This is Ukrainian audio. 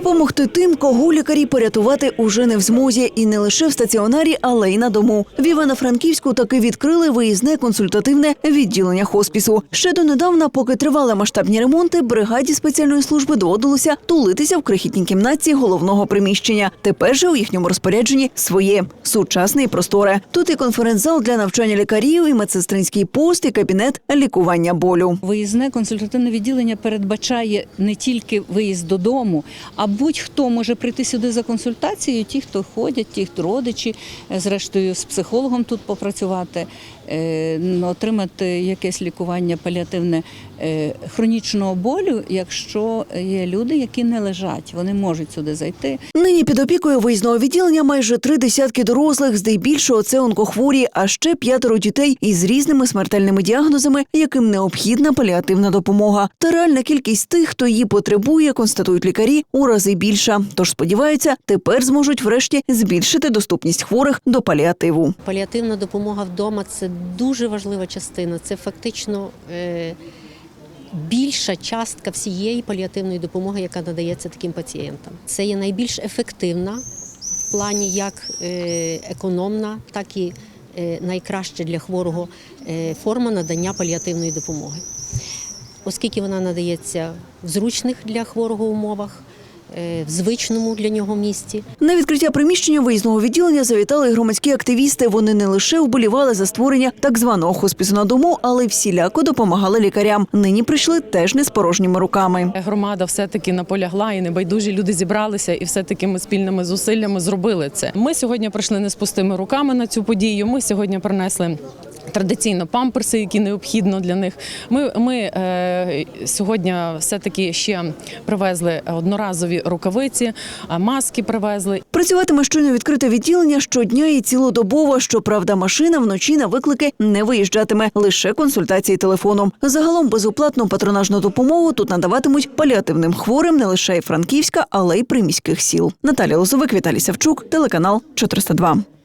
Допомогти тим, кого лікарі порятувати уже не в змозі, і не лише в стаціонарі, але й на дому. В Івано-Франківську таки відкрили виїзне консультативне відділення хоспісу. Ще донедавна, поки тривали масштабні ремонти, бригаді спеціальної служби доводилося тулитися в крихітній кімнатці головного приміщення. Тепер же у їхньому розпорядженні своє сучасне і просторе. Тут і конференц-зал для навчання лікарів, і медсестринський пост, і кабінет лікування болю. Виїзне консультативне відділення передбачає не тільки виїзд додому, а будь-хто може прийти сюди за консультацією. Ті, хто ходять, ті, хто родичі, е, зрештою з психологом тут попрацювати, е, отримати якесь лікування паліативне е, хронічного болю, якщо є люди, які не лежать, вони можуть сюди зайти. Нині під опікою виїзного відділення майже три десятки дорослих, здебільшого це онкохворі, а ще п'ятеро дітей із різними смертельними діагнозами, яким необхідна паліативна допомога. Та реальна кількість тих, хто її потребує, констатують лікарі, у рази більша. Тож сподіваються, тепер зможуть врешті збільшити доступність хворих до паліативу. Паліативна допомога вдома це дуже важлива частина. Це фактично е, більша частка всієї паліативної допомоги, яка надається таким пацієнтам. Це є найбільш ефективна в плані як е, економна, так і е, найкраща для хворого е, форма надання паліативної допомоги. Оскільки вона надається в зручних для хворого умовах, в звичному для нього місці. На відкриття приміщення виїзного відділення завітали громадські активісти. Вони не лише вболівали за створення так званого хоспісу на дому, але й всіляко допомагали лікарям. Нині прийшли теж не з порожніми руками. Громада все-таки наполягла і небайдужі люди зібралися, і все-таки ми спільними зусиллями зробили це. Ми сьогодні прийшли не з пустими руками на цю подію. Ми сьогодні принесли. Традиційно памперси, які необхідно для них. Ми, ми е, сьогодні все-таки ще привезли одноразові рукавиці, а маски привезли. Працюватиме щойно відкрите відділення щодня і цілодобово. Щоправда, машина вночі на виклики не виїжджатиме лише консультації телефоном. Загалом безоплатну патронажну допомогу тут надаватимуть паліативним хворим не лише й Франківська, але й приміських сіл. Наталія Лозовик, Віталій Савчук, телеканал 402.